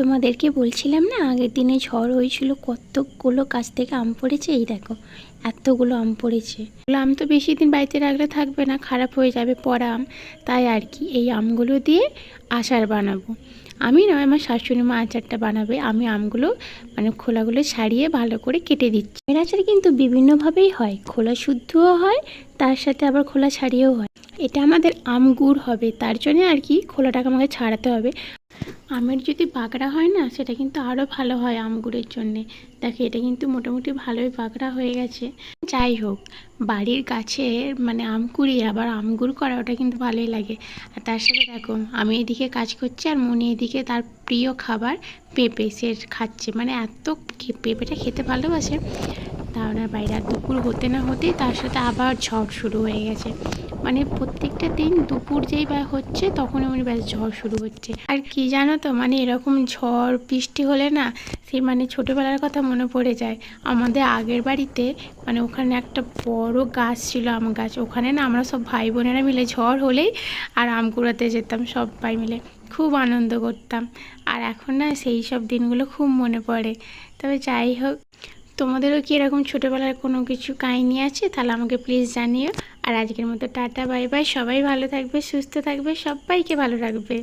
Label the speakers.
Speaker 1: তোমাদেরকে বলছিলাম না আগের দিনে ঝড় হয়েছিল কতগুলো গাছ থেকে আম পড়েছে? এই দেখো এতগুলো আম পড়েছে। এগুলো আম তো বেশি দিন বাড়িতে রাখলে থাকবে না খারাপ হয়ে যাবে পড়া আম। তাই আর কি এই আমগুলো দিয়ে আচার বানাবো। আমি নয় আমার শাশুড়ি মা আচারটা বানাবে। আমি আমগুলো মানে খোলাগুলো ছাড়িয়ে ভালো করে কেটে দিচ্ছি। এর আচার কিন্তু বিভিন্নভাবেই হয় খোলা শুদ্ধও হয় তার সাথে আবার খোলা ছাড়িয়েও হয়। এটা আমাদের আম গুড় হবে তার জন্য আর কি খোলাটাকে আমাকে ছাড়াতে হবে। আমের যদি বাগড়া হয় না, সেটা কিন্তু আরও ভালো হয় আমগুড়ের জন্যে। দেখো এটা কিন্তু মোটামুটি ভালোই বাগড়া হয়ে গেছে। যাই হোক, বাড়ির গাছের মানে আম কুড়িয়ে আবার আমগুড় করা ওটা কিন্তু ভালোই লাগে। আর তার সাথে দেখো, আমি এদিকে কাজ করছি আর মনি এদিকে তার প্রিয় খাবার পেঁপে, সে খাচ্ছে। মানে এত পেঁপেটা খেতে ভালোবাসে। ওনার বাইরে আর দুপুর হতে না হতেই তার সাথে আবার ঝড় শুরু হয়ে গেছে। মানে প্রত্যেকটা দিন দুপুর যেই বা হচ্ছে তখন আমার ব্যাস ঝড় শুরু হচ্ছে। আর কি জানো তো মানে এরকম ঝড়, বৃষ্টি হলে না সেই মানে ছোটোবেলার কথা মনে পড়ে যায়। আমাদের আগের বাড়িতে মানে ওখানে একটা বড় গাছ ছিল আম গাছ। ওখানে না আমরা সব ভাই বোনেরা মিলে ঝড় হলেই আর আম কুড়াতে যেতাম সবাই মিলে। খুব আনন্দ করতাম। আর এখন না সেই সব দিনগুলো খুব মনে পড়ে। তবে যাই হোক তোমাদেরও কি এরকম ছোটোবেলার কোনো কিছু কাহিনি আছে? তাহলে আমাকে প্লিজ জানিও। আর আজকের মতো টাটা বাই বাই সবাই ভালো থাকবে, সুস্থ থাকবে, সবাইকে ভালো রাখবে।